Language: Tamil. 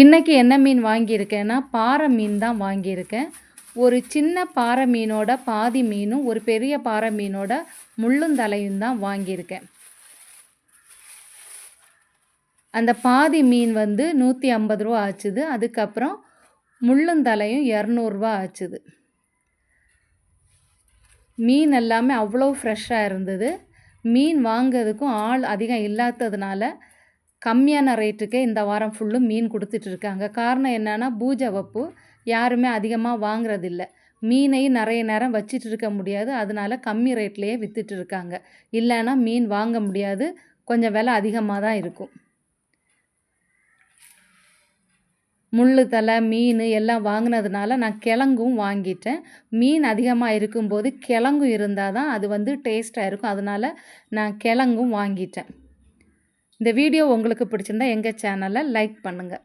இன்றைக்கி என்ன மீன் வாங்கியிருக்கேன்னா பாறை மீன் தான் வாங்கியிருக்கேன். ஒரு சின்ன பாறை மீனோட பாதி மீனும் ஒரு பெரிய பாறை மீனோட முள்ளுந்தலையும் தான் வாங்கியிருக்கேன். அந்த பாதி மீன் வந்து நூற்றி ஐம்பது ரூபா ஆச்சுது. அதுக்கப்புறம் முள்ளுந்தலையும் இரநூறுவா ஆச்சுது. மீன் எல்லாமே அவ்வளோ ஃப்ரெஷ்ஷாக இருந்தது. மீன் வாங்கிறதுக்கும் ஆள் அதிகம் இல்லாததுனால கம்மியான ரேட்டுக்கே இந்த வாரம் ஃபுல்லும் மீன் கொடுத்துட்ருக்காங்க காரணம் என்னென்னா பூஜை வப்பு யாருமே அதிகமாக வாங்குறதில்ல. மீனையும் நிறைய நேரம் வச்சிட்டு இருக்க முடியாது. அதனால கம்மி ரேட்லேயே விற்றுட்டு இருக்காங்க. இல்லைன்னா மீன் வாங்க முடியாது. கொஞ்சம் விலை அதிகமாக தான் இருக்கும். முள் தலை மீன் எல்லாம் வாங்கினதுனால நான் கிழங்கும் வாங்கிட்டேன். மீன் அதிகமாக இருக்கும்போது கிழங்கும் இருந்தால் தான் அது வந்து டேஸ்ட்டாக இருக்கும். அதனால் நான் கிழங்கும் வாங்கிட்டேன். இந்த வீடியோ உங்களுக்கு பிடிச்சிருந்தா எங்கள் சேனலை லைக் பண்ணுங்கள்